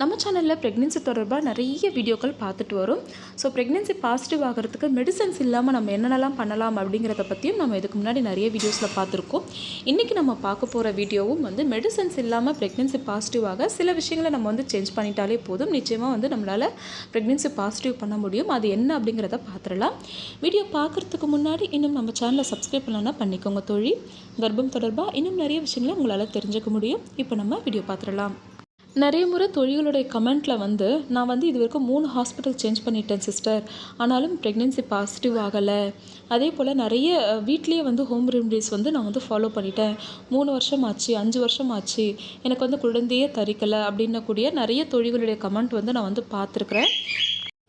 நம்ம சேனலில் ப்ரெக்னென்சி தொடர்பாக நிறைய வீடியோக்கள் பார்த்துட்டு வரும். ஸோ ப்ரெக்னென்சி பாசிட்டிவ் ஆகிறதுக்கு மெடிசன்ஸ் இல்லாமல் நம்ம என்னென்னலாம் பண்ணலாம் அப்படிங்கிறத பற்றியும் நம்ம இதுக்கு முன்னாடி நிறைய வீடியோஸில் பார்த்துருக்கோம். இன்றைக்கி நம்ம பார்க்க போகிற வீடியோவும் வந்து மெடிசன்ஸ் இல்லாமல் ப்ரெக்னென்சி பாசிட்டிவாக சில விஷயங்களை நம்ம வந்து சேஞ்ச் பண்ணிட்டாலே போதும். நிச்சயமாக வந்து நம்மளால் ப்ரெக்னென்சி பாசிட்டிவ் பண்ண முடியும். அது என்ன அப்படிங்கிறத பார்த்துடலாம். வீடியோ பார்க்குறதுக்கு முன்னாடி இன்னும் நம்ம சேனலை சப்ஸ்கிரைப் பண்ணலன்னா பண்ணிக்கோங்க தோழி. கர்ப்பம் தொடர்பாக இன்னும் நிறைய விஷயங்களை உங்களால் தெரிஞ்சுக்க முடியும். இப்போ நம்ம வீடியோ பார்த்துடலாம். நிறைய முறை தொழில்களுடைய கமெண்ட்டில் வந்து நான் வந்து இது வரைக்கும் மூணு ஹாஸ்பிட்டல் சேஞ்ச் பண்ணிட்டேன் சிஸ்டர் ஆனாலும் ப்ரெக்னென்சி பாசிட்டிவ் ஆகலை. அதே போல் நிறைய வீட்லேயே வந்து ஹோம் ரெமடிஸ் வந்து நான் வந்து ஃபாலோ பண்ணிட்டேன். மூணு வருஷம் ஆச்சு அஞ்சு வருஷம் ஆச்சு. எனக்கு வந்து குழந்தையே தரிக்கலை. அப்படின்னக்கூடிய நிறைய தொழில்களுடைய கமெண்ட் வந்து நான் வந்து பார்த்துருக்குறேன்.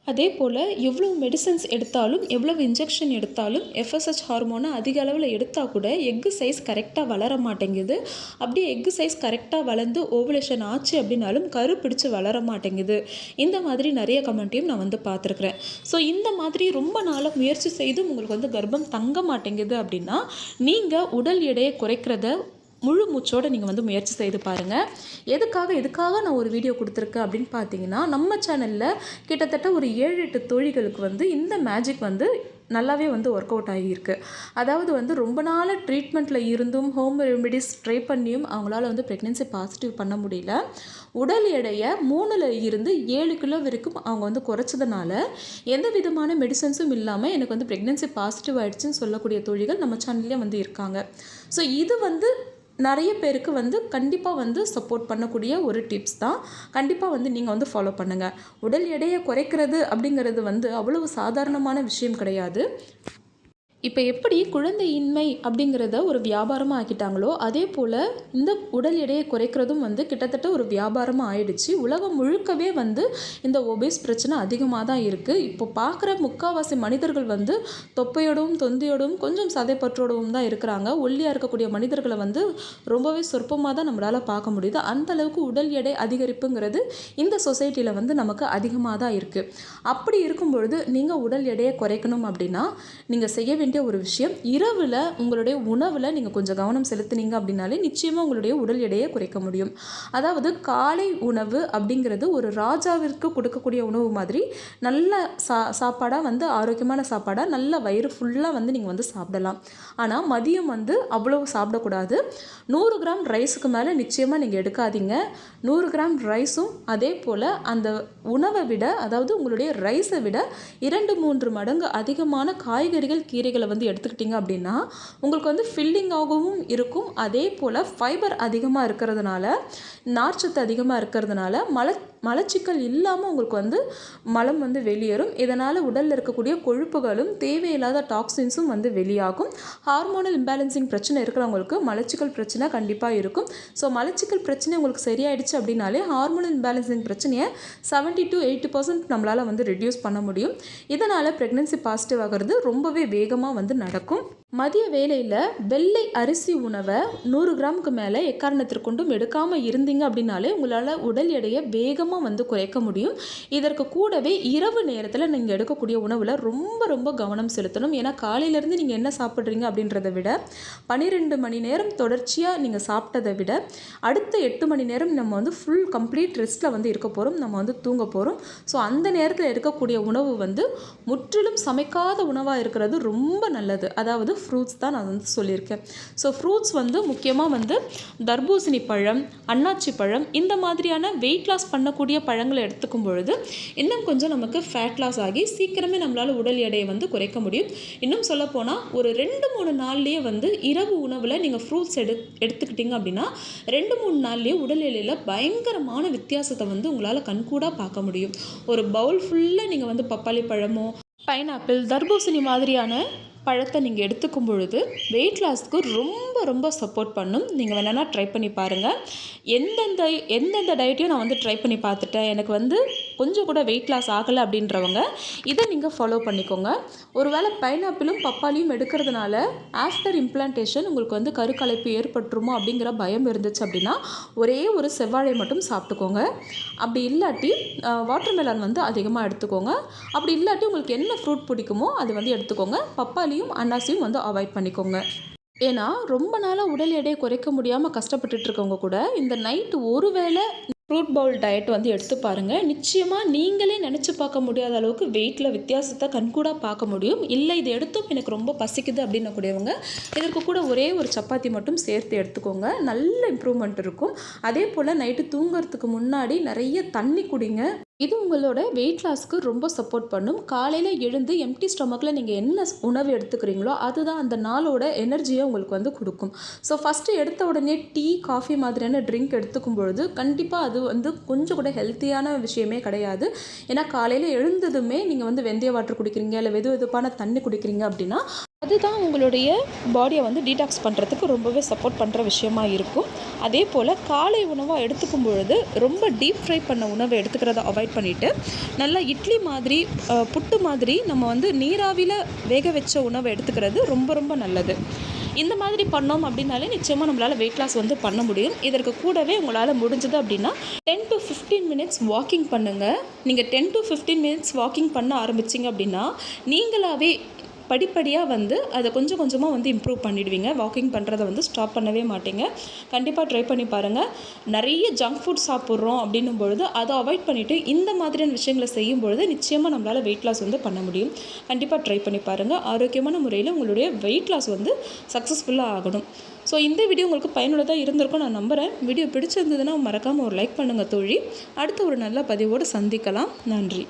அதே போல் எவ்வளோ மெடிசன்ஸ் எடுத்தாலும் எவ்வளவு இன்ஜெக்ஷன் எடுத்தாலும் எஃப்எஸ்ஹெச் ஹார்மோனை அதிக அளவில் எடுத்தால் கூட எக்கு சைஸ் கரெக்டாக வளர மாட்டேங்குது. அப்படியே எக்கு சைஸ் கரெக்டாக வளர்ந்து ஓவலேஷன் ஆச்சு அப்படின்னாலும் கரு பிடிச்சி வளர மாட்டேங்குது. இந்த மாதிரி நிறைய கமெண்ட்டையும் நான் வந்து பார்த்துருக்குறேன். ஸோ இந்த மாதிரி ரொம்ப நாளாக முயற்சி செய்தும் உங்களுக்கு வந்து கர்ப்பம் தங்க மாட்டேங்குது அப்படின்னா நீங்கள் உடல் எடையை குறைக்கிறத முழு மூச்சோடு நீங்கள் வந்து முயற்சி செய்து பாருங்கள் எதுக்காக எதுக்காக நான் ஒரு வீடியோ கொடுத்துருக்கேன் அப்படின்னு பார்த்தீங்கன்னா நம்ம சேனலில் கிட்டத்தட்ட ஒரு ஏழு எட்டு தொழில்களுக்கு வந்து இந்த மேஜிக் வந்து நல்லாவே வந்து ஒர்க் அவுட் ஆகியிருக்கு. அதாவது வந்து ரொம்ப நாள் ட்ரீட்மெண்ட்டில் இருந்தும் ஹோம் ரெமெடிஸ் ட்ரை பண்ணியும் அவங்களால வந்து ப்ரெக்னென்சி பாசிட்டிவ் பண்ண முடியல. உடல் எடையை மூணில் இருந்து ஏழு கிலோ வரைக்கும் அவங்க வந்து குறைச்சதுனால எந்த விதமான மெடிசன்ஸும் இல்லாமல் எனக்கு வந்து ப்ரெக்னென்சி பாசிட்டிவ் ஆகிடுச்சின்னு சொல்லக்கூடிய தொழில்கள் நம்ம சேனல்லே வந்து இருக்காங்க. ஸோ இது வந்து நிறைய பேருக்கு வந்து கண்டிப்பாக வந்து சப்போர்ட் பண்ணக்கூடிய ஒரு டிப்ஸ் தான். கண்டிப்பாக வந்து நீங்கள் வந்து ஃபாலோ பண்ணுங்கள் உடல் எடையை குறைக்கிறது அப்படிங்கிறது வந்து அவ்வளவு சாதாரணமான விஷயம் கிடையாது. இப்போ எப்படி குழந்தையின்மை அப்படிங்கிறத ஒரு வியாபாரமாக ஆக்கிட்டாங்களோ அதே போல் இந்த உடல் எடையை குறைக்கிறதும் வந்து கிட்டத்தட்ட ஒரு வியாபாரமாக ஆயிடுச்சு. உலகம் முழுக்கவே வந்து இந்த ஒபேஸ் பிரச்சனை அதிகமாக தான் இருக்குது இப்போ பார்க்குற முக்கால்வாசி மனிதர்கள் வந்து தொப்பையோடும் தொந்தியோடும் கொஞ்சம் சதைப்பற்றோடவும் தான் இருக்கிறாங்க. ஒல்லியாக இருக்கக்கூடிய மனிதர்களை வந்து ரொம்பவே சொற்பமாக தான் நம்மளால் பார்க்க முடியுது. அந்த அளவுக்கு உடல் எடை அதிகரிப்புங்கிறது இந்த சொசைட்டியில் வந்து நமக்கு அதிகமாக தான் இருக்குது அப்படி இருக்கும் பொழுது நீங்கள் உடல் எடையை குறைக்கணும் அப்படின்னா நீங்கள் செய்ய வேண்டிய ஒரு விஷயம். இரவில் உங்களுடைய உணவில் நீங்கள் கொஞ்சம் கவனம் செலுத்துனீங்க அப்படின்னாலே நிச்சயமாக உங்களுடைய உடல் எடையை குறைக்க முடியும். அதாவது காலை உணவு அப்படிங்கிறது ஒரு ராஜாவிற்கு கொடுக்கக்கூடிய உணவு மாதிரி நல்ல சா சாப்பாடாக வந்து ஆரோக்கியமான சாப்பாடாக நல்ல வயிறு ஃபுல்லாக வந்து நீங்கள் வந்து சாப்பிடலாம். ஆனால் மதியம் வந்து அவ்வளோ சாப்பிடக்கூடாது. நூறு கிராம் ரைஸுக்கு மேலே நிச்சயமாக நீங்கள் எடுக்காதீங்க. நூறு கிராம் ரைஸும் அதே போல் அந்த உணவை விட அதாவது உங்களுடைய ரைஸை விட இரண்டு மூன்று மடங்கு அதிகமான காய்கறிகள் கீரைகள் காய்கறிகளை வந்து எடுத்துக்கிட்டிங்க அப்படின்னா உங்களுக்கு வந்து ஃபில்லிங்காகவும் இருக்கும். அதே போல் ஃபைபர் அதிகமாக இருக்கிறதுனால நார்ச்சத்து அதிகமாக இருக்கிறதுனால மலை மலச்சிக்கல் இல்லாமல் உங்களுக்கு வந்து மலம் வந்து வெளியேறும். இதனால் உடலில் இருக்கக்கூடிய கொழுப்புகளும் தேவையில்லாத டாக்ஸின்ஸும் வந்து வெளியாகும். ஹார்மோனல் இம்பேலன்சிங் பிரச்சனை இருக்கிறவங்களுக்கு மலச்சிக்கல் பிரச்சனை கண்டிப்பாக இருக்கும். ஸோ மலச்சிக்கல் பிரச்சனை உங்களுக்கு சரியாயிடுச்சு அப்படின்னாலே ஹார்மோனல் இம்பேலன்சிங் பிரச்சனையை செவன்ட்டி டு எயிட்டி பர்சன்ட் நம்மளால் வந்து ரெடியூஸ் பண்ண முடியும். இதனால் ப்ரெக்னென்சி பாசிட்டிவ் ஆகிறது ரொம்பவே வேகமாக வந்து நடக்கும். மதிய வேலையில் வெள்ளை அரிசி உணவை நூறு கிராமுக்கு மேலே எக்காரணத்திற்கொண்டும் எடுக்காமல் இருந்தீங்க அப்படின்னாலே உங்களால் உடல் எடையை வேகமாக வந்து குறைக்க முடியும். இதற்கு கூடவே இரவு நேரத்தில் நீங்கள் எடுக்கக்கூடிய உணவில் ரொம்ப ரொம்ப கவனம் செலுத்தணும். ஏன்னா காலையிலேருந்து நீங்கள் என்ன சாப்பிட்றீங்க அப்படின்றத விட பன்னிரெண்டு மணி நேரம் தொடர்ச்சியாக நீங்கள் சாப்பிட்டதை விட அடுத்த எட்டு மணி நேரம் நம்ம வந்து ஃபுல் கம்ப்ளீட் ரெஸ்ட்டில் வந்து இருக்க போகிறோம் நம்ம வந்து தூங்க போகிறோம் ஸோ அந்த நேரத்தில் எடுக்கக்கூடிய உணவு வந்து முற்றிலும் சமைக்காத உணவாக இருக்கிறது ரொம்ப நல்லது. அதாவது ஃப்ரூட்ஸ் தான் நான் வந்து சொல்லியிருக்கேன். ஸோ ஃப்ரூட்ஸ் வந்து முக்கியமாக வந்து தர்பூசணி பழம் அன்னாச்சி பழம் இந்த மாதிரியான வெயிட் லாஸ் பண்ண இருக்கக்கூடிய பழங்களை எடுத்துக்கும் பொழுது இன்னும் கொஞ்சம் நமக்கு ஃபேட் லாஸ் ஆகி சீக்கிரமே நம்மளால் உடல் எடையை வந்து குறைக்க முடியும். இன்னும் சொல்லப்போனால் ஒரு ரெண்டு மூணு நாள்லேயே வந்து இரவு உணவில் நீங்கள் ஃப்ரூட்ஸ் எடு எடுத்துக்கிட்டிங்க அப்படின்னா ரெண்டு மூணு நாள்லேயே உடல் எடையில் பயங்கரமான வித்தியாசத்தை வந்து உங்களால் கண்கூடாக பார்க்க முடியும். ஒரு பவுல் ஃபுல்லாக நீங்கள் வந்து பப்பாளி பழமோ பைனாப்பிள் தர்பூசணி மாதிரியான பழத்தை நீங்கள் எடுத்துக்கும் பொழுது வெயிட் லாஸ்க்கு ரொம்ப ரொம்ப சப்போர்ட் பண்ணும். நீங்கள் வேணால் ட்ரை பண்ணி பாருங்கள் எந்தெந்த எந்தெந்த டயட்டையும் நான் வந்து ட்ரை பண்ணி பார்த்துட்டேன். எனக்கு வந்து கொஞ்சம் கூட வெயிட் லாஸ் ஆகலை அப்படின்றவங்க இதை நீங்கள் ஃபாலோ பண்ணிக்கோங்க. ஒருவேளை பைனாப்பிளும் பப்பாளியும் எடுக்கிறதுனால ஆஃப்டர் இம்ப்ளான்டேஷன் உங்களுக்கு வந்து கருக்கலைப்பு ஏற்பட்டுருமோ அப்படிங்கிற பயம் இருந்துச்சு அப்படின்னா ஒரே ஒரு செவ்வாழை மட்டும் சாப்பிட்டுக்கோங்க. அப்படி இல்லாட்டி வாட்டர்மெலன் வந்து அதிகமாக எடுத்துக்கோங்க. அப்படி இல்லாட்டி உங்களுக்கு என்ன ஃப்ரூட் பிடிக்குமோ அது வந்து எடுத்துக்கோங்க. பப்பாளியும் அன்னாசியும் வந்து அவாய்ட் பண்ணிக்கோங்க. ஏன்னா ரொம்ப நாளாக உடல் எடையை குறைக்க முடியாமல் கஷ்டப்பட்டுட்டு இருக்கவங்க கூட இந்த நைட்டு ஒரு வேளை ஃப்ரூட் பவுல் டயட் வந்து எடுத்து பாருங்கள் நிச்சயமாக நீங்களே நினச்சி பார்க்க முடியாத அளவுக்கு வெயிட்டில் வித்தியாசத்தை கண்கூடாக பார்க்க முடியும். இல்லை இது எடுத்தும் எனக்கு ரொம்ப பசிக்குது அப்படின்னக்கூடியவங்க இதற்கு கூட ஒரே ஒரு சப்பாத்தி மட்டும் சேர்த்து எடுத்துக்கோங்க. நல்ல இம்ப்ரூவ்மெண்ட் இருக்கும். அதே போல் நைட்டு தூங்குறதுக்கு முன்னாடி நிறைய தண்ணி குடிங்க. இது உங்களோட வெயிட் லாஸ்க்கு ரொம்ப சப்போர்ட் பண்ணும். காலையில் எழுந்து எம்டி ஸ்டொமக்கில் நீங்கள் என்ன உணவு எடுத்துக்கிறீங்களோ அதுதான் அந்த நாளோட எனர்ஜியை உங்களுக்கு வந்து கொடுக்கும். ஸோ ஃபஸ்ட்டு எடுத்த உடனே டீ காஃபி மாதிரியான ட்ரிங்க் எடுத்துக்கும் பொழுது கண்டிப்பாக அது வந்து கொஞ்சம் கூட ஹெல்த்தியான விஷயமே கிடையாது. ஏன்னா காலையில் எழுந்ததுமே நீங்கள் வந்து வெந்தய வாட்டர் குடிக்கிறீங்க இல்லை வெது வெதுப்பான தண்ணி குடிக்கிறீங்க அப்படின்னா அதுதான் உங்களுடைய பாடியை வந்து டீடாக்ஸ் பண்ணுறதுக்கு ரொம்பவே சப்போர்ட் பண்ணுற விஷயமா இருக்கும். அதே போல் காலை உணவாக எடுத்துக்கும் பொழுது ரொம்ப டீப் ஃப்ரை பண்ண உணவை எடுத்துக்கிறத அவாய்ட் பண்ணிவிட்டு நல்லா இட்லி மாதிரி புட்டு மாதிரி நம்ம வந்து நீராவியில் வேக வச்ச உணவை எடுத்துக்கிறது ரொம்ப ரொம்ப நல்லது. இந்த மாதிரி பண்ணோம் அப்படின்னாலே நிச்சயமாக நம்மளால் வெயிட் லாஸ் வந்து பண்ண முடியும். இதற்கு கூடவே உங்களால் முடிஞ்சது அப்படின்னா ten to fifteen minutes walking பண்ணுங்கள் நீங்கள் ten to fifteen minutes walking பண்ண ஆரம்பிச்சிங்க அப்படின்னா நீங்களாவே படிப்படியாக வந்து அதை கொஞ்சம் கொஞ்சமாக வந்து இம்ப்ரூவ் பண்ணிடுவீங்க. வாக்கிங் பண்ணுறத வந்து ஸ்டாப் பண்ணவே மாட்டீங்க. கண்டிப்பாக ட்ரை பண்ணி பாருங்கள் நிறைய ஜங்க் ஃபுட் சாப்பிட்றோம் அப்படின்னும் பொழுது அதை அவாய்ட் பண்ணிவிட்டு இந்த மாதிரியான விஷயங்களை செய்யும் பொழுது நிச்சயமாக நம்மளால் வெயிட் லாஸ் வந்து பண்ண முடியும். கண்டிப்பாக ட்ரை பண்ணி பாருங்கள் ஆரோக்கியமான முறையில் உங்களுடைய வெயிட் லாஸ் வந்து சக்ஸஸ்ஃபுல்லாக ஆகணும். ஸோ இந்த வீடியோ உங்களுக்கு பயனுள்ளதாக இருந்திருக்கும் நான் நம்புகிறேன் வீடியோ பிடிச்சிருந்ததுன்னா மறக்காமல் ஒரு லைக் பண்ணுங்கள் தோழி. அடுத்த ஒரு நல்ல பதிவோடு சந்திக்கலாம். நன்றி.